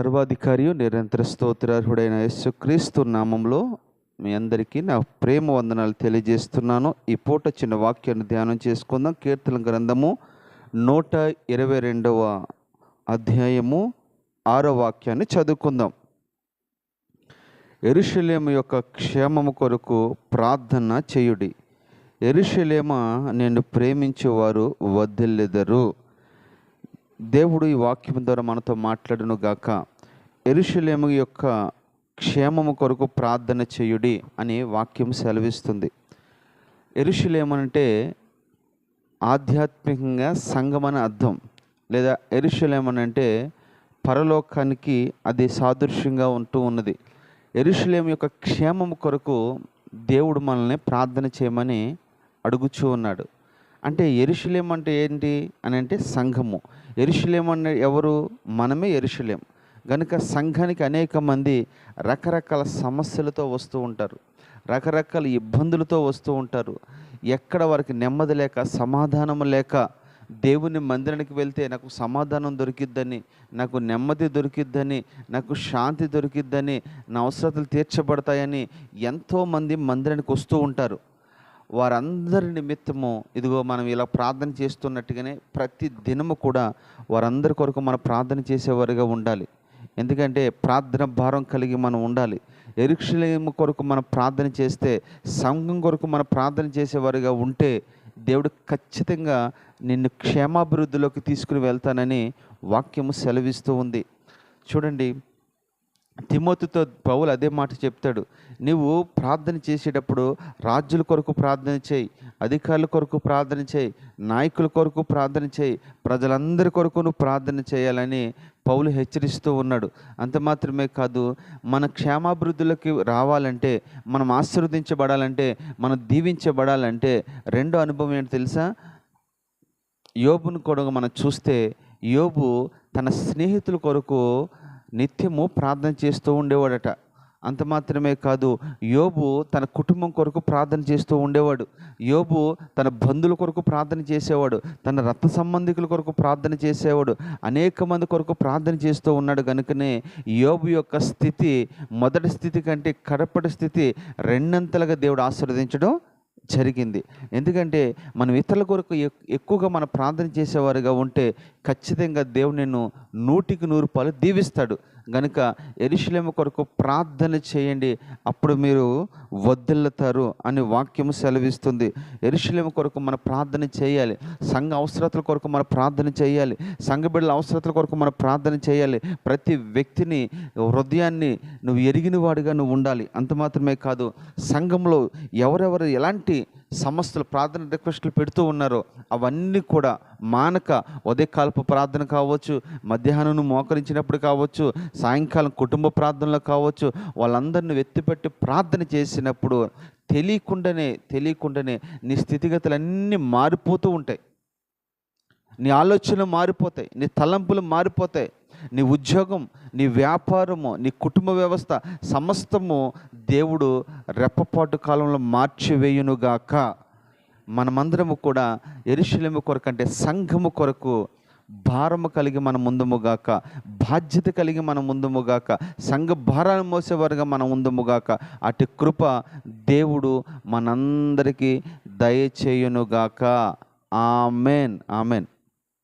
సర్వాధికారియు నిరంతర స్తోత్రార్హుడైన యేసుక్రీస్తు నామంలో మీ అందరికీ నా ప్రేమ వందనాలు తెలియజేస్తున్నాను. ఈ పూట చిన్న వాక్యాన్ని ధ్యానం చేసుకుందాం. కీర్తన గ్రంథము నూట ఇరవై రెండవ అధ్యాయము ఆరో వాక్యాన్ని చదువుకుందాం. ఎరుషలేము యొక్క క్షేమము కొరకు ప్రార్థన చేయుడి. ఎరుషలేమ నేను ప్రేమించేవారు వదిల్లెదరు దేవుడు ఈ వాక్యం ద్వారా మనతో మాట్లాడును గాక. ఎరుషలేము యొక్క క్షేమము కొరకు ప్రార్థన చేయుడి అని వాక్యం సెలవిస్తుంది. ఎరుషులేమనంటే ఆధ్యాత్మికంగా సంఘం అని అర్థం. లేదా ఎరుషులేమనంటే పరలోకానికి అది సాదృశ్యంగా ఉంటూ ఉన్నది. ఎరుషులేము యొక్క క్షేమం కొరకు దేవుడు మనల్ని ప్రార్థన చేయమని అడుగుచూ ఉన్నాడు. అంటే ఎరుషలేం అంటే ఏంటి అని అంటే సంఘము. ఎరుషులేం అంటే ఎవరు? మనమే ఎరుషులేం కనుక సంఘానికి అనేక మంది రకరకాల సమస్యలతో వస్తూ ఉంటారు. రకరకాల ఇబ్బందులతో వస్తూ ఉంటారు. ఎక్కడ వారికి నెమ్మది లేక సమాధానం లేక దేవుని మందిరానికి వెళ్తే నాకు సమాధానం దొరికిద్దని నాకు నెమ్మది దొరికిద్దని నాకు శాంతి దొరికిద్దని నా అవసరతలు తీర్చబడతాయని ఎంతోమంది మందిరానికి వస్తూ ఉంటారు. వారందరి నిమిత్తము ఇదిగో మనం ఇలా ప్రార్థన చేస్తున్నట్టుగానే ప్రతి దినము కూడా వారందరి కొరకు మనం ప్రార్థన చేసేవారుగా ఉండాలి. ఎందుకంటే ప్రార్థన భారం కలిగి మనం ఉండాలి. ఎరుక్షలేము కొరకు మనం ప్రార్థన చేస్తే సంఘం కొరకు మనం ప్రార్థన చేసేవారుగా ఉంటే దేవుడు ఖచ్చితంగా నిన్ను క్షేమాభివృద్ధిలోకి తీసుకుని వెళ్తానని వాక్యము సెలవిస్తూ ఉంది. చూడండి తిమోతితో పౌలు అదే మాట చెప్తాడు. నువ్వు ప్రార్థన చేసేటప్పుడు రాజుల కొరకు ప్రార్థన చేయి అధికారుల కొరకు ప్రార్థన చేయి నాయకుల కొరకు ప్రార్థన చేయి ప్రజలందరి కొరకు నువ్వు ప్రార్థన చేయాలని పౌలు హెచ్చరిస్తూ ఉన్నాడు. అంత మాత్రమే కాదు మన క్షేమాభివృద్ధిలోకి రావాలంటే మనం ఆశీర్వదించబడాలంటే మనం దీవించబడాలంటే రెండో అనుభవం ఏంటి తెలుసా? యోబును కూడా మనం చూస్తే యోబు తన స్నేహితుల కొరకు నిత్యము ప్రార్థన చేస్తూ ఉండేవాడట. అంత మాత్రమే కాదు యోబు తన కుటుంబం కొరకు ప్రార్థన చేస్తూ ఉండేవాడు. యోబు తన బంధువుల కొరకు ప్రార్థన చేసేవాడు. తన రక్త సంబంధికుల కొరకు ప్రార్థన చేసేవాడు. అనేక మంది కొరకు ప్రార్థన చేస్తూ ఉన్నాడు. కనుకనే యోబు యొక్క స్థితి మొదటి స్థితి కంటే కడపటి స్థితి రెండంతలుగా దేవుడు ఆశీర్వదించడం జరిగింది. ఎందుకంటే మనం ఇతరుల కొరకు ఎక్కువగా మన ప్రార్థన చేసేవారుగా ఉంటే ఖచ్చితంగా దేవుడు నిన్ను నూటికి నూరు పాలు దీవిస్తాడు. గనుక ఎరుషలేము కొరకు ప్రార్థన చేయండి. అప్పుడు మీరు వదిల్లుతారు అని వాక్యము సెలవిస్తుంది. ఎరుషలేము కొరకు మన ప్రార్థన చేయాలి. సంఘ అవసరతల కొరకు మన ప్రార్థన చేయాలి. సంఘ బిడ్డల అవసరతల కొరకు మన ప్రార్థన చేయాలి. ప్రతి వ్యక్తిని హృదయాన్ని నువ్వు ఎరిగిన వాడిగా నువ్వు ఉండాలి. అంత మాత్రమే కాదు సంఘంలో ఎవరెవరు ఎలాంటి సమస్యలు ప్రార్థన రిక్వెస్ట్లు పెడుతూ ఉన్నారో. అవన్నీ కూడా మానక ఉదయకాలపు ప్రార్థన కావచ్చు మధ్యాహ్నం మోకరించినప్పుడు కావచ్చు సాయంకాలం కుటుంబ ప్రార్థనలో కావచ్చు వాళ్ళందరిని వెత్తిపెట్టి ప్రార్థన చేసినప్పుడు తెలియకుండానే తెలియకుండానే నీ స్థితిగతులన్నీ మారిపోతూ ఉంటాయి. నీ ఆలోచనలు మారిపోతాయి నీ తలంపులు మారిపోతాయి నీ ఉద్యోగం నీ వ్యాపారము నీ కుటుంబ వ్యవస్థ సమస్తము దేవుడు రెప్పపాటు కాలంలో మార్చివేయునుగాక. మనమందరము కూడా ఎరుశలేము కొరకు అంటే సంఘము కొరకు భారము కలిగి మన ముందుముగాక బాధ్యత కలిగి మన ముందుముగాక సంఘ భారాన్ని మోసేవారుగా మన ముందుముగాక అటు కృప దేవుడు మనందరికీ దయచేయునుగాక. Amen amen.